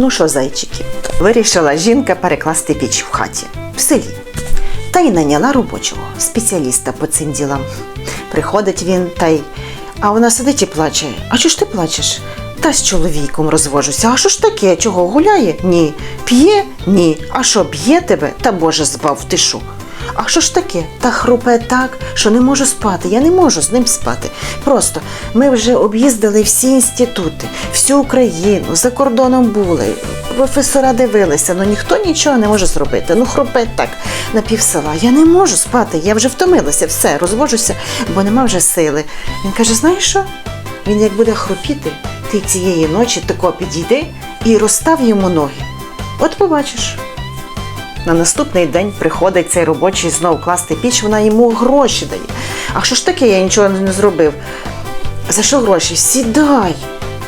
Ну що, зайчики, вирішила жінка перекласти піч в хаті в селі. Та й наняла робочого спеціаліста по цим ділам. Приходить він та й. А вона сидить і плаче. А чого ж ти плачеш? Та з чоловіком розвожуся. А що ж таке? Чого гуляє? Ні. П'є? Ні. А що б'є тебе? Та Боже збав, ти? А що ж таке? Та хрупе так, що не можу спати. Я не можу з ним спати. Просто ми вже об'їздили всі інститути, всю Україну, за кордоном були. Професора дивилися, але ніхто нічого не може зробити. Ну, хрупе так на пів села. Я не можу спати, я вже втомилася, все, розвожуся, бо нема вже сили. Він каже: знаєш що? Він як буде хропіти, ти цієї ночі тако підійди і розстав йому ноги. От побачиш. На наступний день приходить цей робочий знов класти піч, вона йому гроші дає. А що ж таке, я нічого не зробив? За що гроші? Сідай,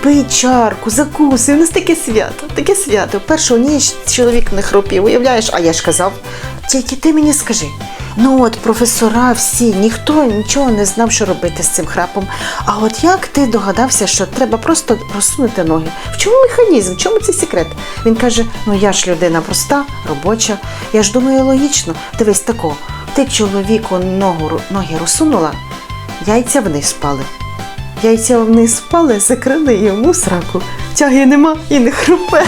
пий чарку, закусуй. У нас таке свято, таке свято. Першу ніч чоловік не хропів, уявляєш, а я ж казав, тільки ти мені скажи. Ну от професора всі, ніхто нічого не знав, що робити з цим храпом. А от як ти догадався, що треба просто розсунути ноги? В чому механізм? В чому цей секрет? Він каже: ну я ж людина проста, робоча. Я ж думаю, логічно. Дивись тако, ти чоловіку ногу, ноги розсунула, яйця вниз впали. Яйця вниз впали, закрили йому сраку. Тяги нема і не хрупе.